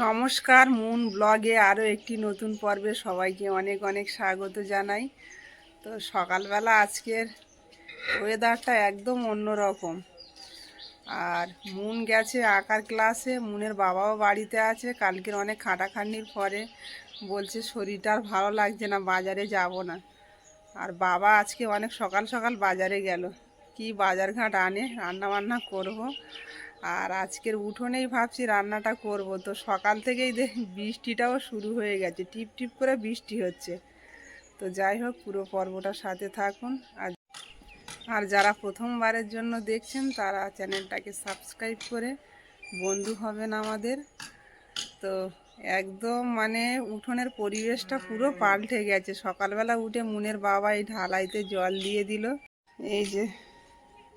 নমস্কার মুন ব্লগে আরও একটি নতুন পর্বে সবাইকে অনেক অনেক স্বাগত জানাই। তো সকালবেলা আজকের ওয়েদারটা একদম অন্যরকম। আর মুন গেছে আঁকার ক্লাসে মুনের বাবাও বাড়িতে আছে, কালকের অনেক খাটাখাটনির পরে বলছে শরীরটা আর ভালো লাগছে না, বাজারে যাব না। আর বাবা আজকে অনেক সকাল সকাল বাজারে গেল। কি বাজারঘাট আনে রান্না বান্না করব? আর আজকের উঠোনেই ভাবছি রান্নাটা করব। তো সকাল থেকেই দেখ বৃষ্টিটাও শুরু হয়ে গেছে, টিপ টিপ করে বৃষ্টি হচ্ছে। তো যাই হোক, পুরো পর্বটার সাথে থাকুন। আর আর যারা প্রথমবারের জন্য দেখছেন, তারা চ্যানেলটাকে সাবস্ক্রাইব করে বন্ধু হবেন আমাদের। তো একদম মানে উঠোনের পরিবেশটা পুরো পাল্টে গেছে। সকালবেলা উঠে মুনের বাবা এই ঢালাইতে জল দিয়ে দিল। এই যে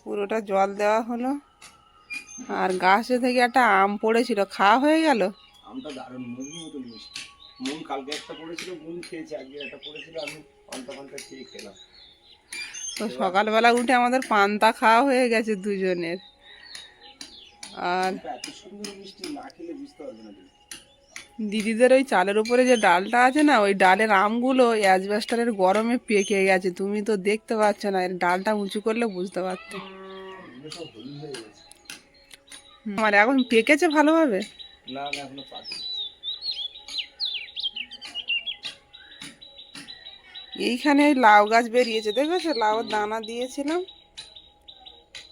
পুরোটা জল দেওয়া হলো। আর গাছে থেকে একটা আম পড়েছিল খাওয়া হয়ে গেল? আমটা দারুণ মুরগি মতন মিষ্টি। মুন কালকে একটা পড়েছিল মুন খেয়েছে আজকে একটা পড়েছিল আমি পান্তা পান্তা খেয়ে খেলাম। তো সকালবেলা উঠে আমাদের পান্তা খাওয়া হয়ে গেছে দুজনের। আর এত সুন্দর মিষ্টি না খেলে বুঝতে পারবে না দিদিদের ওই চালের উপরে যে ডালটা আছে না ওই ডালের আমগুলো অ্যাজবেস্টারের গরমে পেকে গেছে তুমি তো দেখতে পাচ্ছ না এর ডালটা উঁচু করলে বুঝতে পারতে। আমার এখন পেকেছে ভালোভাবে? না না এখনও এইখানে লাউ গাছ বেরিয়েছে দেখেছ? লাউ দানা দিয়েছিলাম।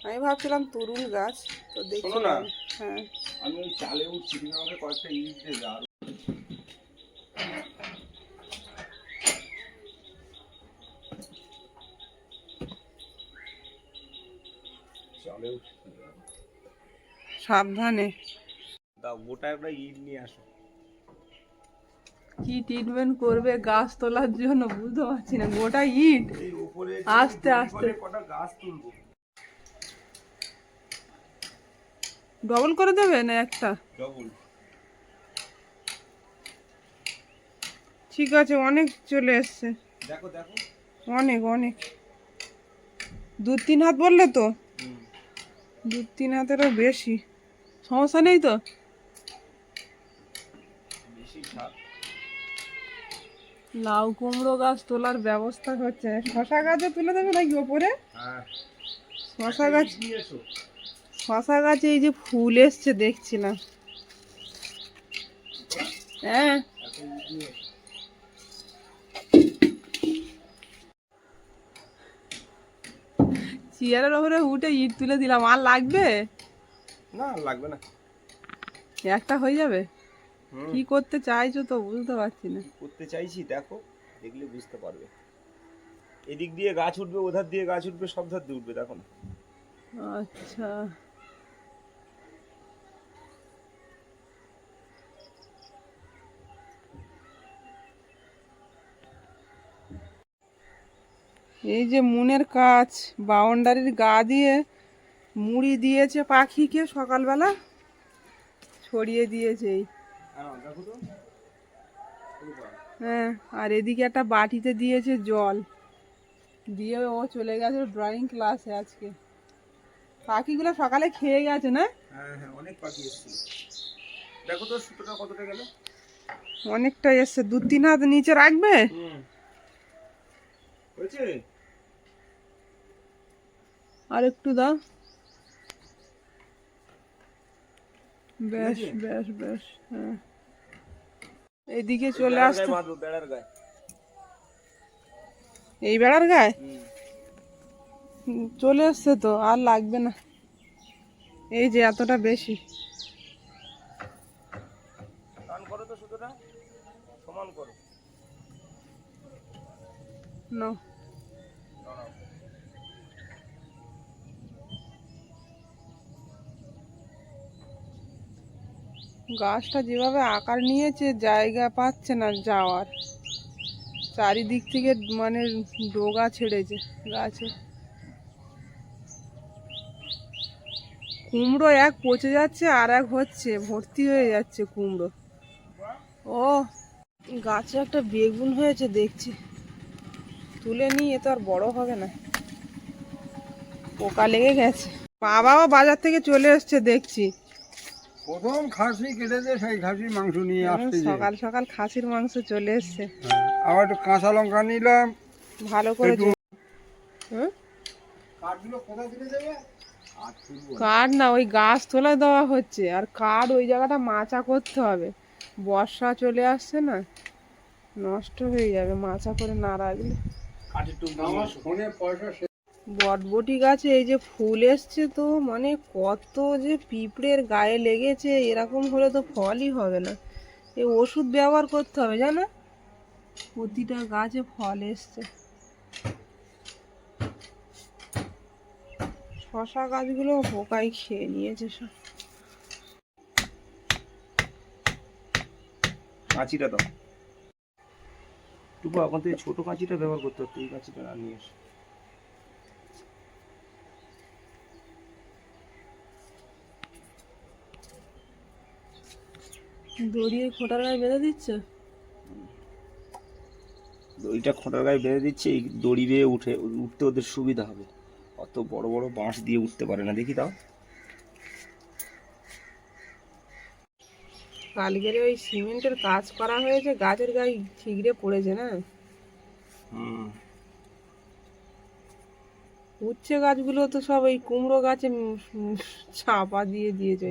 আমি ভাবছিলাম তরুণ গাছ তো দেখো না। হ্যাঁ। আমি চালে উঠছি আমাকে কয়েকটা ইট দেবে আর চালে উঠছি সাবধানে। দাও গোটা একটা ইট নিয়ে আসো। কি ট্রিটমেন্ট করবে গাছ তোলার জন্য বুঝতে পারছি না গোটা ইট? আস্তে আস্তে। কটা গাছ তুলবো। ডবল করে দেবে না একটা? ডবল ঠিক আছে অনেক চলে এসছে। দেখো দেখো। অনেক অনেক। দু তিন হাত বললে তো? দু তিন হাতেরও বেশি। সমস্যা নেই তো? লাউ কুমড়ো গাছ তোলার ব্যবস্থা হচ্ছে। শশা গাছও তুলে দেবে নাকি ওপরে? হ্যাঁ। শশা গাছ শশা গাছে এই যে ফুল এসছে দেখছিলাম হ্যাঁ। চেয়ারের ওপরে উঠে ইট তুলে দিলাম। আর লাগবে? না লাগবে না। একটা হয়ে যাবে? কি করতে চাইছো তো বুঝতে পারছি না। করতে চাইছি দেখো দেখলে বুঝতে পারবে। এদিক দিয়ে গাছ উঠবে ওধার দিয়ে গাছ উঠবে সব ধার দিয়ে উঠবে দেখো না। আচ্ছা। এই যে মুনের কাজ বাউন্ডারির গা দিয়ে মুড়ি দিয়েছে পাখিকে সকালবেলা ছড়িয়ে দিয়েছে হ্যাঁ আর এদিকে একটা বাটিতে দিয়েছে জল। দিয়ে ও চলে গেছে ড্রয়িং ক্লাসে আজকে। পাখিগুলো সকালে খেয়ে গেছে না? হ্যাঁ হ্যাঁ অনেক পাখি দেখো তো সুতোটা কতটা গেল? অনেকটা এসছে। দু তিন হাত নিচে রাখবে? আর একটু দাও। বেশ? বেশ বেশ হ্যাঁ। এদিকে চলে আসতে এই বেড়ার গায়ে? চলে এসছে তো আর লাগবে না। এই যে এতটা বেশি। করো সমান করো। না গাছটা যেভাবে আকার নিয়েছে, জায়গা পাচ্ছে না যাওয়ার। চারিদিক থেকে মানে ডোগা ছেড়েছে গাছে। কুমড়ো এক পচে যাচ্ছে আর এক হচ্ছে, ভর্তি হয়ে যাচ্ছে কুমড়ো। ও, গাছে একটা বেগুন হয়েছে, দেখছি। তুলে নিয়ে তো আর বড় হবে না। পোকা লেগে গেছে। বাবাও বাজার থেকে চলে এসছে, দেখছি। প্রথম খাসি কেটেছে সেই খাসির মাংস নিয়ে আসতে যে। সকাল সকাল খাসির মাংস চলে এসছে। হ্যাঁ, আবার একটু কাঁচা লঙ্কা নিলাম। ভালো করে কাঠ না ওই গাছ তোলা দেওয়া হচ্ছে। আর কাঠ ওই জায়গাটা মাচা করতে হবে। বর্ষা চলে আসছে না নষ্ট হয়ে যাবে মাচা করে না রাখলে। পয়সা। বটবটি গাছে এই যে ফুল এসছে তো মানে কত যে পিঁপড়ের গায়ে লেগেছে, এরকম হলে তো ফলই হবে না। এই ওষুধ ব্যবহার করতে হবে, জানো? প্রতিটা গাছে ফল এসছে। শশা গাছগুলো পোকাই খেয়ে নিয়েছে সব। কাঁচিটা দাও। টুকু থেকে ছোট কাঁচিটা ব্যবহার করতে হতো এই কাঁচিটা নিয়ে এসে দড়িয়ে খোঁটার গায়ে বেঁধে দিচ্ছে? দড়িটা খোঁটার গায়ে বেঁধে দিচ্ছে এই দড়ি বেয়ে উঠে উঠতে ওদের সুবিধা হবে। অত বড় বড় বাঁশ দিয়ে উঠতে পারে না দেখি দাও কালকের ওই সিমেন্টের কাজ করা হয়েছে গাছের গায়ে ঠিকরে পড়েছে না? হুম। উচ্ছে গাছগুলো তো সব ওই কুমড়ো গাছে চাপা দিয়ে দিয়েছে।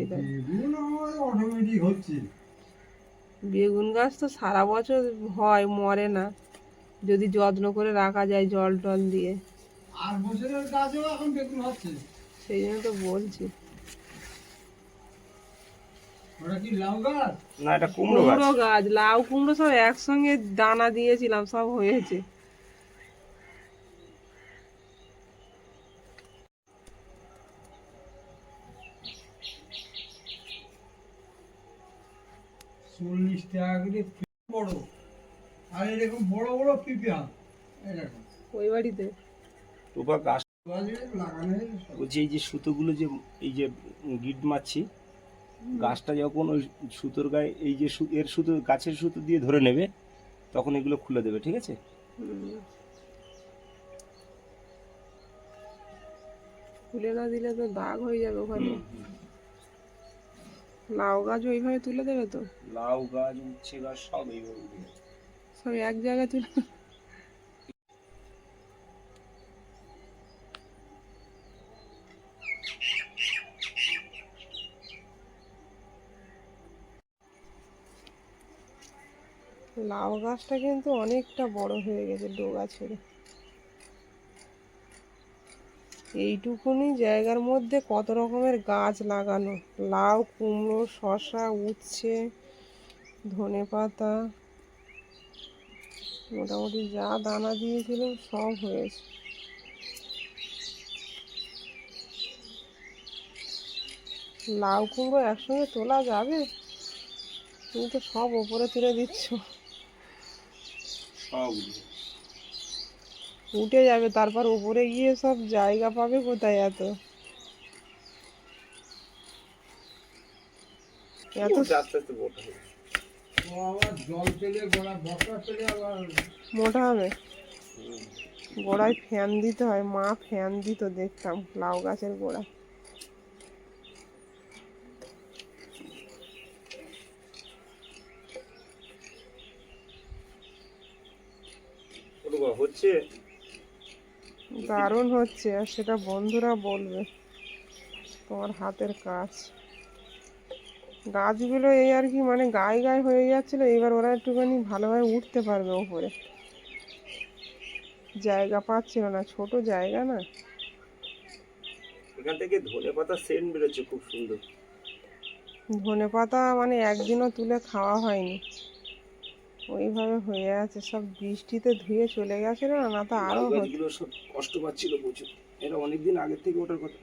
অটোমেটিক হচ্ছে। বেগুন গাছ তো সারা বছর হয় মরে না। যদি যত্ন করে রাখা যায় জল টল দিয়ে। আর বছরের গাছেও এখন বেগুন হচ্ছে। সেই জন্য তো বলছি। ওটা কি লাউ গাছ? না এটা কুমড়ো গাছ লাউ কুমড়ো সব একসঙ্গে দানা দিয়েছিলাম সব হয়েছে। চল্লিশ টাকা করে বড়। আর এরকম বড় বড় পিপিয়া এরকম ওই বাড়িতে? টুপা গাছ। বলছি এই যে সুতোগুলো যে এই যে গিট মারছি গাছটা যখন ওই সুতোর গায়ে এই যে সু- এর সুতো গাছের সুতো দিয়ে ধরে নেবে তখন এগুলো খুলে দেবে ঠিক আছে? খুলে না দিলে তো দাগ হয়ে যাবে ওখানে। লাউ গাছ ওইভাবে তুলে দেবে তো? লাউ গাছ উচ্ছে গাছ সব এইভাবে উঠবে। সব এক জায়গায় তুলে লাউ গাছটা কিন্তু অনেকটা বড় হয়ে গেছে ডোগা ছেড়ে। এইটুকুনি জায়গার মধ্যে কত রকমের গাছ লাগানো? লাউ, কুমড়ো, শসা, উচ্ছে, ধনে পাতা, মোটামুটি যা দানা দিয়েছিল সব হয়েছে। লাউ, কুমড়ো একসঙ্গে তোলা যাবে? তুমি তো সব ওপরে তুলে দিচ্ছ। সব। উঠে যাবে তারপর উপরে গিয়ে সব জায়গা পাবে কোথায় এত? গোড়া মোটা হবে? গোড়ায় ফ্যান দিতে হয় মা ফ্যান দিত দেখতাম লাউ গাছের গোড়ায় হচ্ছে? দারুণ হচ্ছে আর সেটা বন্ধুরা বলবে। তোমার হাতের কাজ। গাছগুলো এই আর কি মানে গায়ে গায়ে হয়ে যাচ্ছিল এবার ওরা একটুখানি ভালোভাবে উঠতে পারবে ওপরে। জায়গা পাচ্ছিল না ছোট জায়গা না। এখান থেকে ধনে পাতা সেন্ট বেরোচ্ছে খুব সুন্দর। ধনে পাতা মানে একদিনও তুলে খাওয়া হয়নি। ওইভাবে হয়ে আছে সব বৃষ্টিতে ধুয়ে চলে গেছে না না তো আরও লাউ গাছগুলো সব কষ্ট পাচ্ছিল প্রচুর। এটা অনেকদিন আগের থেকে ওটার কথা।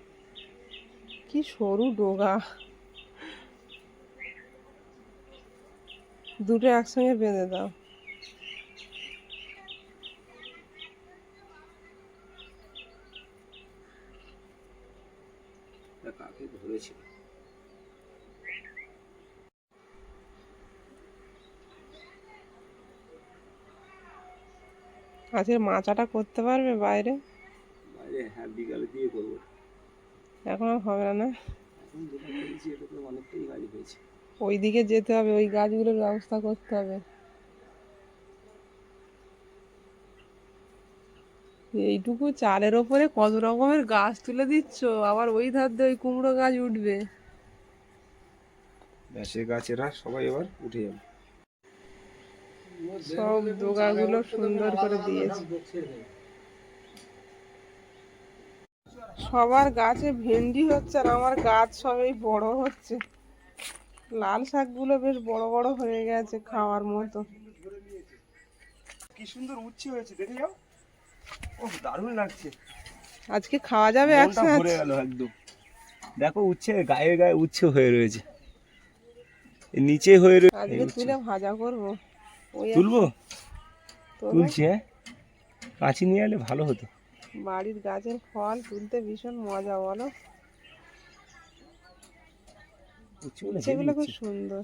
কি সরু ডোগা। দুটো একসঙ্গে বেঁধে দাও। আজকে মাচাটা করতে পারবে বাইরে? বাইরে হ্যাঁ বিকালে দিয়ে করব। এখন আর হবে না না? অনেকটাই গাড়ি পেয়েছি ওই দিকে যেতে হবে ওই গাছগুলোর ব্যবস্থা করতে হবে। এইটুকু চালের ওপরে কত রকমের গাছ তুলে দিচ্ছ? আবার ওই ধার দিয়ে ওই কুমড়ো গাছ উঠবে। ব্যাসের গাছেরা সবাই এবার উঠে যাবে। সব ডোগাগুলো সুন্দর করে দিয়েছে। সবার গাছে ভেন্ডি হচ্ছে আর আমার গাছ সবই বড় হচ্ছে। লাল শাকগুলো বেশ বড় বড় হয়ে গেছে খাওয়ার মতো। কি সুন্দর উচ্ছে হয়েছে দেখে যাও। ও দারুণ লাগছে। আজকে খাওয়া যাবে একসাথে? ভরে গেল একদম। দেখো উচ্ছে গায়ে গায়ে উচ্ছে হয়ে রয়েছে। নিচে হয়ে রয়েছে আজকে তুলে ভাজা করব। তুলবো? তুলছি হ্যাঁ? কাঁচি নিয়ে এলে ভালো হতো। বাড়ির গাছের ফল তুলতে ভীষণ মজা বলো? সেগুলো খুব সুন্দর।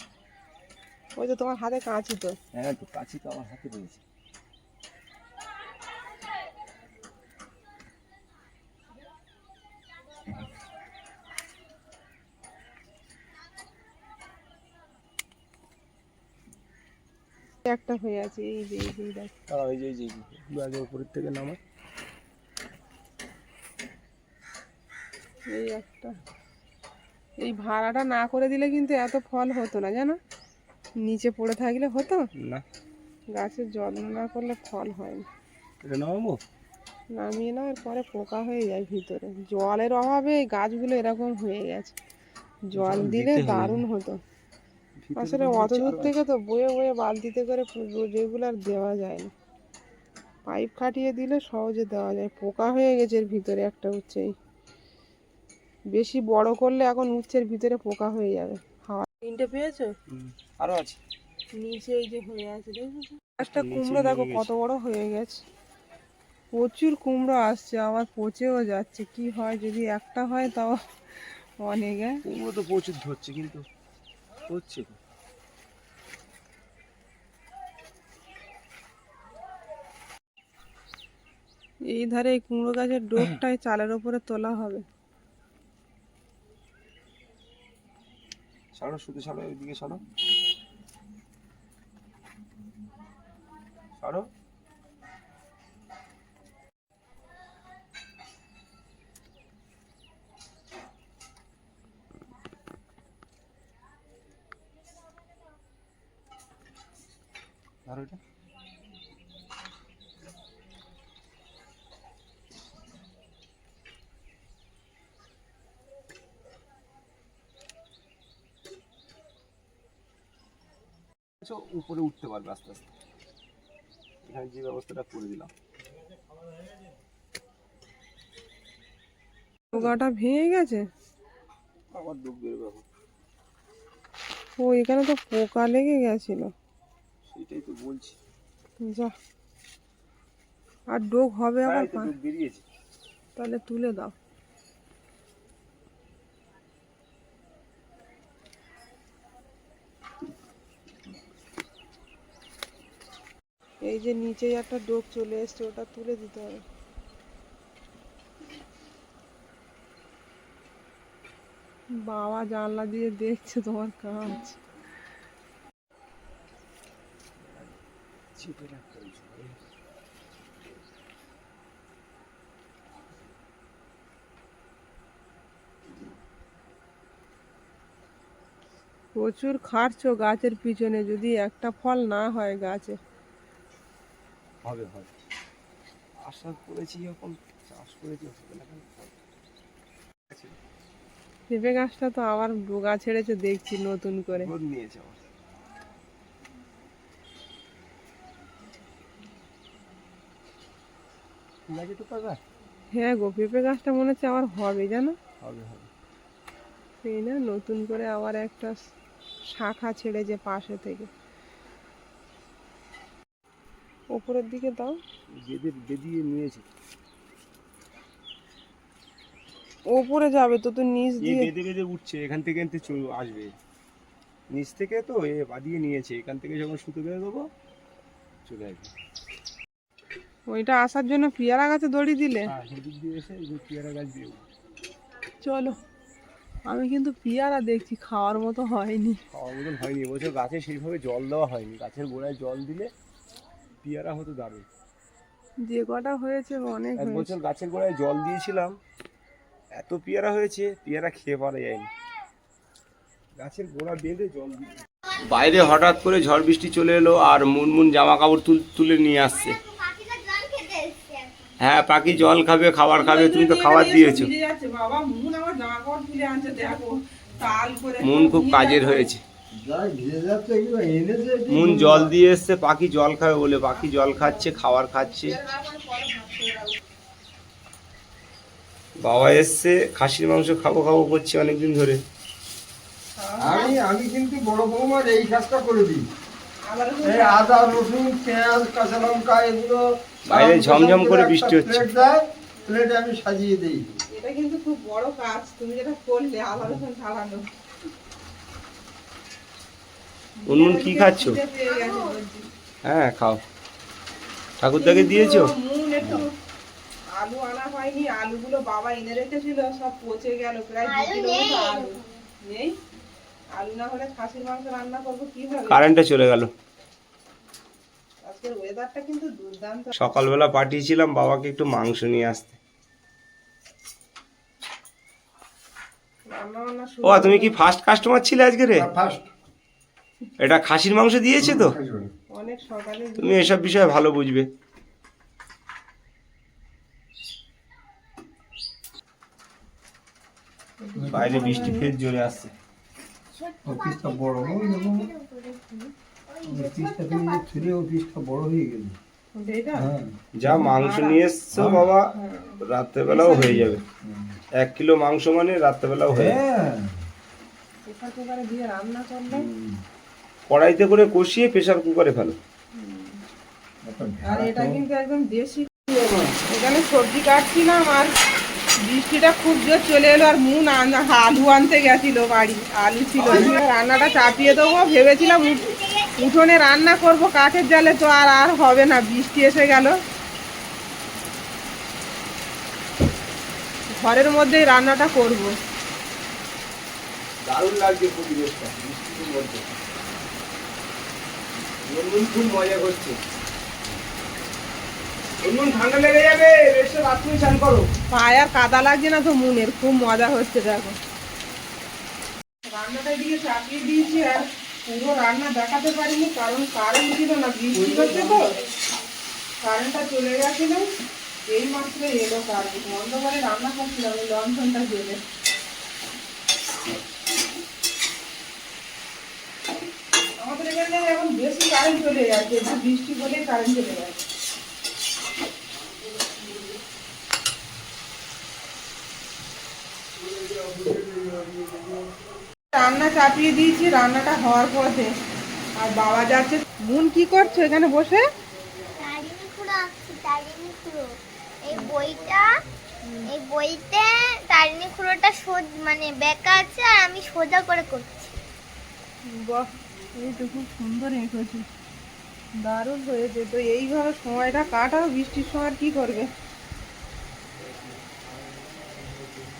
ওই তো তোমার হাতে কাঁচি তো। হ্যাঁ তো কাঁচি তো আমার হাতে রয়েছে। একটা হয়ে আছে এই যে এই যে দেখ। দাঁড়াও এই যে এই যে আগে উপরের থেকে নামা। এই একটা। এই ভাড়াটা না করে দিলে কিন্তু এত ফল হতো না জানো? নিচে পড়ে থাকলে হতো? না। গাছের যত্ন না করলে ফল হয় না। এটা নামাবো? নামিয়ে না পরে পোকা হয়ে যায় ভিতরে। জলের অভাবে গাছগুলো এরকম হয়ে গেছে। জল দিলে দারুণ হতো। আসলে অত দূর থেকে তো বয়ে বয়ে বালতিতে করে রেগুলার দেওয়া যায় না। পাইপ খাটিয়ে দিলে সহজে দেওয়া যায়। পোকা হয়ে গেছে এর ভিতরে একটা উচ্ছেই বেশি বড় করলে এখন উচ্ছের ভিতরে পোকা হয়ে যাবে। হাওয়া তিনটে পেয়েছ? আরও আছে। নিচে এই যে হয়ে আছে একটা কুমড়ো দেখো কত বড় হয়ে গেছে। প্রচুর কুমড়ো আসছে আবার পচেও যাচ্ছে। কি হয় যদি একটা হয় তাও অনেক হ্যাঁ? কুমড়ো তো প্রচুর ধরছে কিন্তু। হচ্ছে এই ধারে এই কুমড়ো গাছের ডোকটাই চালের ওপরে তোলা হবে। ছাড়ো শুধু ছাড়ো ওইদিকে ছাড়ো। ছাড়ো ধরো এটা আচ্ছা, উপরে উঠতে পারবে আস্তে আস্তে। এখানে যে ব্যবস্থাটা করে দিলাম। পোকাটা ভেঙে গেছে? আবার ডুব বেরোবে ও এখানে তো পোকা লেগে গেছিল। সেটাই তো বলছি। যা। আর ডোক হবে আবার বেরিয়েছে। তাহলে তুলে দাও। এই যে নিচে একটা ডোক চলে এসছে, ওটা তুলে দিতে হবে। বাবা, জানলা দিয়ে দেখছে তোমার কাজ। প্রচুর খাটছো গাছের পিছনে, যদি একটা ফল না হয় গাছে। হবে হবে। আশা করেছি যখন চাষ করেছি হবে না পেঁপে গাছটা তো আবার ডোগা ছেড়েছে দেখছি নতুন করে। নিয়েছে আবার। হ্যাঁ গো পেঁপে গাছটা মনে হচ্ছে আমার হবে জানো? হবে হবে। সেই না নতুন করে আবার একটা শাখা ছেড়েছে পাশে থেকে। ওপরের দিকে দাও। বেঁধে বেঁধিয়ে নিয়েছে। ওপরে যাবে তো তো নিচ দিয়ে। বেঁধে বেঁধে উঠছে এখান থেকে এনতে চলে আসবে। নিচ থেকে তো এ বাদিয়ে নিয়েছে এখান থেকে যখন সুতো বেঁধে দেবো চলে আসবে। ওইটা আসার জন্য পেয়ারা গাছে দড়ি দিলে? হ্যাঁ পেয়ারা গাছ দিয়ে চলো আমি কিন্তু পেয়ারা দেখছি খাওয়ার মতো হয়নি। খাওয়ার মতন হয়নি এবছর গাছে সেইভাবে জল দেওয়া হয়নি। গাছের গোড়ায় জল দিলে পেয়ারা হতো দারুণ। যে কটা হয়েছে অনেক এক বছর গাছের গোড়ায় জল দিয়েছিলাম এত পেয়ারা হয়েছে পেয়ারা খেয়ে পারা যায়নি। গাছের গোড়া বেঁধে জল দিয়ে বাইরে হঠাৎ করে ঝড় বৃষ্টি চলে এলো আর মুনমুন জামা কাপড় তুল তুলে নিয়ে আসছে। হ্যাঁ পাখি জল খাবে খাবার খাবে তুমি তো খাবার দিয়েছ। ভিজে যাচ্ছে বাবা আমার জামা কাপড় তুলে আনছে দেখো তাল করে মন খুব কাজের হয়েছে। মুন জল দিয়ে এসছে পাখি জল খাবে বলে পাখি জল খাচ্ছে খাবার খাচ্ছে। বাবা এসছে খাসির মাংস খাব খাব করছে অনেকদিন ধরে। আমি আমি কিন্তু বড় বৌমার এই কাজটা করে দিই। আদা রসুন পেঁয়াজ কাঁচা লঙ্কা এগুলো বাইরে ঝমঝম করে বৃষ্টি হচ্ছে। প্লেট আমি সাজিয়ে দিই। এটা কিন্তু খুব বড় কাজ তুমি যেটা করলে রকম ছাড়ানো মুনমুন কি খাচ্ছ। হ্যাঁ খাও। ঠাকুরদাকে দিয়েছ? আলু আনা হয়নি আলুগুলো বাবা এনে রেখেছিল সব পচে গেল প্রায় দু কিলো মতো আলু নেই আলু না হলে খাসির মাংস রান্না করব কীভাবে কারেন্টটা চলে গেল। আজকের ওয়েদারটা কিন্তু দুর্দান্ত সকালবেলা পাঠিয়েছিলাম বাবাকে একটু মাংস নিয়ে আসতে। রান্না বান্না শুরু ও তুমি কি ফার্স্ট কাস্টমার ছিলে আজকে রে? ফার্স্ট এটা খাসির মাংস দিয়েছে তো? তুমি এসব বিষয়ে ভালো বুঝবে। বাইরে বৃষ্টি ফের জোরে আসছে। অফিসটা বড় হয়ে গেল। হ্যাঁ যা মাংস নিয়ে এসছো বাবা রাত্রেবেলাও হয়ে যাবে। এক কিলো মাংস মানে রাত্রেবেলাও হয়ে যাবে। হ্যাঁ। রান্না করলে? কড়াইতে করে কষিয়ে প্রেসার কুকারে ফেলো। আর এটা কিন্তু একদম দেশি এখানে সবজি কাটছিলাম আর বৃষ্টিটা খুব জোর চলে এলো আর মুন আন- আলু আনতে গেছিল বাড়ি আলু ছিল। রান্নাটা চাপিয়ে দেবো ভেবেছিলাম উঠ- উঠোনে রান্না করব কাঠের জালে তো আর আর হবে না বৃষ্টি এসে গেল। ঘরের মধ্যেই রান্নাটা করব। দারুণ লাগছে পরিবেশটা বৃষ্টির মধ্যে। গুনগুন খুব মজা করছে। গুনগুন ঠান্ডা লেগে যাবে এসে রাত্রে চান করো। পায়ে আর কাদা লাগছে না তো মুনের খুব মজা হচ্ছে দেখো। রান্নাটা দিকে চাপিয়ে দিয়েছি আর পুরো রান্না দেখাতে পারিনি কারণ কারেন্ট ছিল না বৃষ্টি হচ্ছে তো। কারেন্টটা চলে গেছিল এই মাত্র এলো কারেন্ট অন্ধকারে রান্না করছিলাম ওই লণ্ঠনটা জেলে আমাদের এখানে এখন কারেন্ট চলে যাচ্ছে, একটু বৃষ্টি বলেই কারেন্ট চলে যাচ্ছে। রান্না চাপিয়ে দিয়েছি, রান্নাটা হওয়ার পথে। আর বাবা যাচ্ছে, মুন কি করছ এখানে বসে? এই বইটা, এই বইতে তারিণী খুঁড়োটা মানে বেঁকা আছে আর আমি সোজা করে করছি। বাহ এই তো খুব সুন্দর এঁকেছি দারুণ হয়েছে তো এইভাবে সময়টা কাটাও বৃষ্টির সময় কি করবে?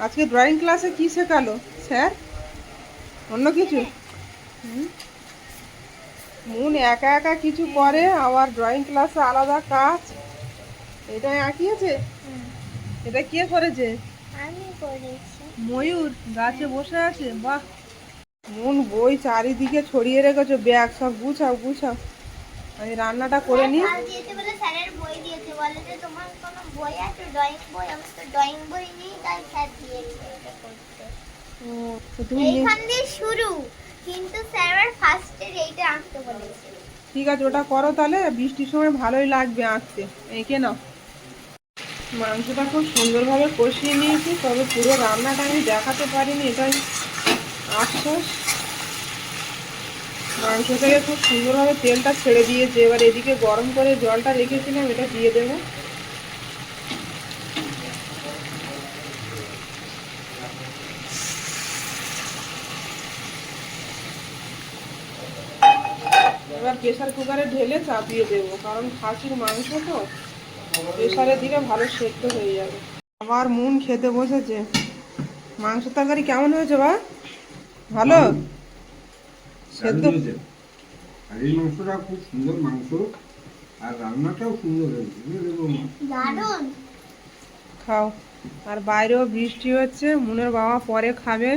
আজকে ড্রয়িং ক্লাসে কি শেখালো স্যার? অন্য কিছু? মুন একা একা কিছু করে আবার ড্রয়িং ক্লাসে আলাদা কাজ। এটা আঁকিয়েছে? এটা কে করেছে? আমি ময়ূর গাছে বসে আছে? বাহ মন বই চারিদিকে ছড়িয়ে রেখেছো। ব্যাগ সব গুছাও গুছাও। আমি রান্নাটা করে নিই কাল দিয়েছে বলে স্যারের বই দিয়েছে। বলে যে তোমার কোনো বই আছে? ড্রয়িং বই? আমার তো ড্রয়িং বই নেই তাই স্যার দিয়েছে এটা করতে। ও, তো তুমি নে- ঠিক আছে ওটা করো তাহলে। বৃষ্টির সময় ভালোই লাগবে আঁকতে। এঁকে নাও। মাংসটা খুব সুন্দরভাবে কষিয়ে নিয়েছি তবে পুরো রান্নাটা আমি দেখাতে পারিনি এটাই আফসোস মাংস থেকে খুব সুন্দরভাবে তেলটা ছেড়ে দিয়েছে। এবার এদিকে গরম করে জলটা রেখেছিলাম, এটা দিয়ে দেবো। এবার প্রেসার কুকারে ঢেলে চাপিয়ে দেবো, কারণ খাসির মাংস তো প্রেসারে দিলে ভালো সেদ্ধ হয়ে যাবে। আবার মুন খেতে বসেছে। মাংস তরকারি কেমন হয়েছে বা ভালো? সেদ্ধ? আর এই মাংসটা খুব সুন্দর মাংস। আর রান্নাটাও সুন্দর হয়েছে দারুণ। খাও। আর বাইরেও বৃষ্টি হচ্ছে মুনের বাবা পরে খাবে।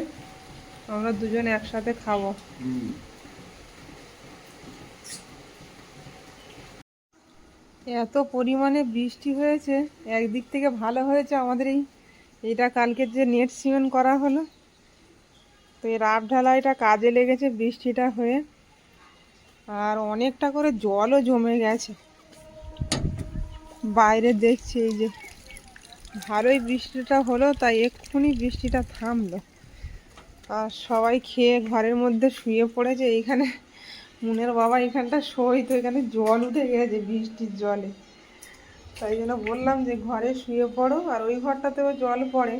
আমরা দুজন একসাথে খাব। এত পরিমাণে বৃষ্টি হয়েছে একদিক থেকে ভালো হয়েছে আমাদের এই এটা কালকের যে নেট সিমেন্ট করা হলো। তো এই রাফ ঢালাইটা কাজে লেগেছে বৃষ্টিটা হয়ে। আর অনেকটা করে জলও জমে গেছে। বাইরে দেখছি এই যে ভালোই বৃষ্টিটা হলো, তাই এক্ষুনি বৃষ্টিটা থামলো। আর সবাই খেয়ে ঘরের মধ্যে শুয়ে পড়েছে। এইখানে মুনের বাবা এখানটা শোয়, তো এখানে জল উঠে গেছে বৃষ্টির জলে। তাই জন্য বললাম যে ঘরে শুয়ে পড়ো, আর ওই ঘরটাতেও জল পড়ে।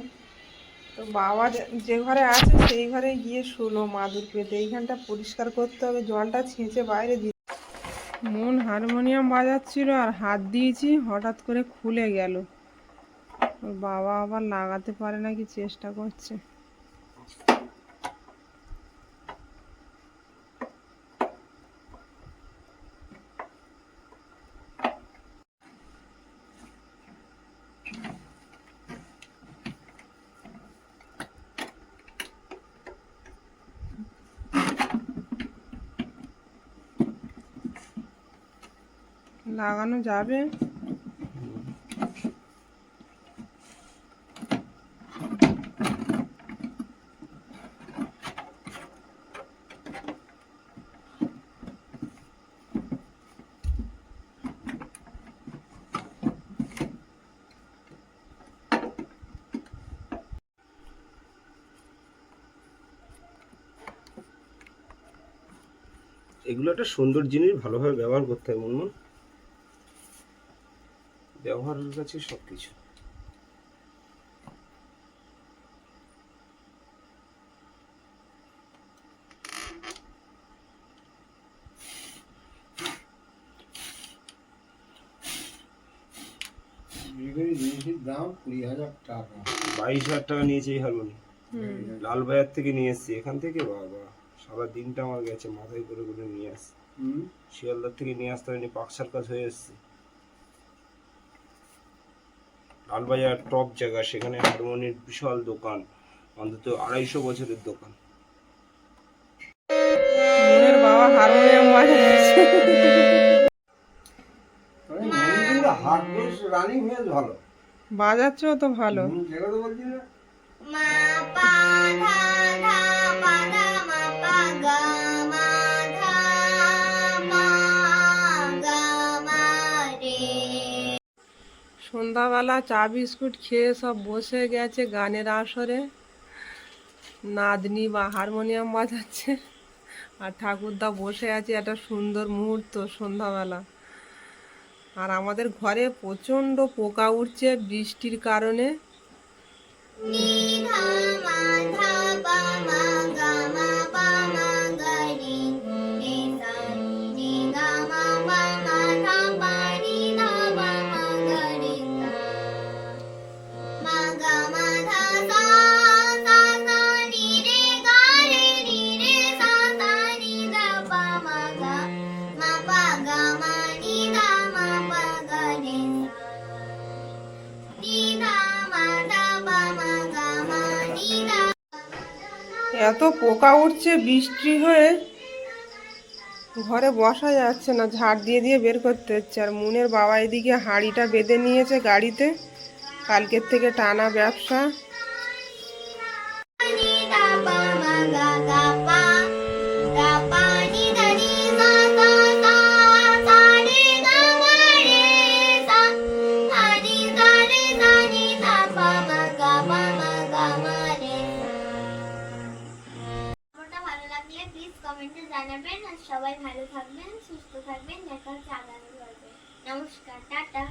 তো বাবা যে- ঘরে আছে সেই ঘরে গিয়ে শুলো মাদুর পেতে এইখানটা পরিষ্কার করতে হবে, জলটা ছেঁচে বাইরে দিয়ে মন হারমোনিয়াম বাজাচ্ছিল আর হাত দিয়েছি, হঠাৎ করে খুলে গেল। ওর বাবা আবার লাগাতে পারে নাকি, চেষ্টা করছে। লাগানো যাবে। এগুলো একটা সুন্দর জিনিস ভালোভাবে ব্যবহার করতে হয় মনমন। ব্যবহারের কাছে সব কিছু দাম কুড়ি হাজার টাকা। বাইশ হাজার টাকা নিয়েছে এই হারমোনি লালবাজার থেকে নিয়ে এসেছি। এখান থেকে বাবা সারা দিনটা আমার গেছে মাথায় করে করে নিয়ে আসছি। শিয়ালদার থেকে নিয়ে আসতে হয়নি পাকসার কাজ হয়ে এসছে। লালবাজার টপ জায়গা সেখানে হারমোনির বিশাল দোকান অন্তত আড়াইশো বছরের দোকান। মুনের বাবা হারমোনিয়াম বাজাচ্ছে তো ভালো। মা সন্ধ্যাবেলা চা বিস্কুট খেয়ে সব বসে গেছে গানের আসরে। নাতনি বা হারমোনিয়াম বাজাচ্ছে। আর ঠাকুরদা বসে আছে একটা সুন্দর মুহূর্ত সন্ধ্যাবেলা। আর আমাদের ঘরে প্রচণ্ড পোকা উঠছে বৃষ্টির কারণে। এত পোকা উঠছে, বৃষ্টি হয়ে ঘরে বসা যাচ্ছে না, ঝাড় দিয়ে দিয়ে বের করতে হচ্ছে। আর মুনের বাবা এদিকে হাঁড়িটা বেঁধে নিয়েছে গাড়িতে। কালকের থেকে টানা ব্যবসা। সবাই ভালো থাকবেন সুস্থ থাকবেন দেখা হচ্ছে আগামী পর্বে নমস্কার টাটা